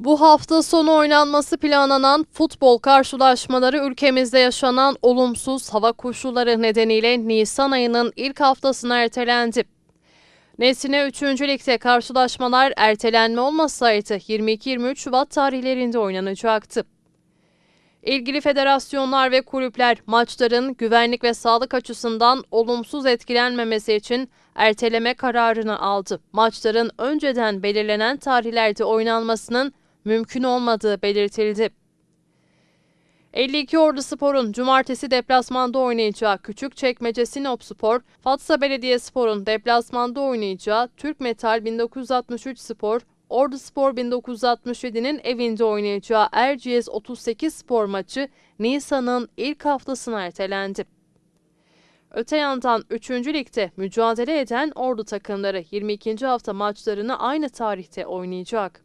Bu hafta sonu oynanması planlanan futbol karşılaşmaları ülkemizde yaşanan olumsuz hava koşulları nedeniyle Nisan ayının ilk haftasına ertelendi. Nesine 3. Lig'de karşılaşmalar ertelenme olmasaydı 22-23 Şubat tarihlerinde oynanacaktı. İlgili federasyonlar ve kulüpler maçların güvenlik ve sağlık açısından olumsuz etkilenmemesi için erteleme kararını aldı. Maçların önceden belirlenen tarihlerde oynanmasının mümkün olmadığı belirtildi. 52 Ordu Spor'un cumartesi deplasmanda oynayacağı Küçükçekmece Sinop Spor, Fatsa Belediyespor'un deplasmanda oynayacağı Türk Metal 1963 Spor, Ordu Spor 1967'nin evinde oynayacağı Erciyes 38 Spor maçı Nisan'ın ilk haftasına ertelendi. Öte yandan 3. Lig'de mücadele eden Ordu takımları 22. hafta maçlarını aynı tarihte oynayacak.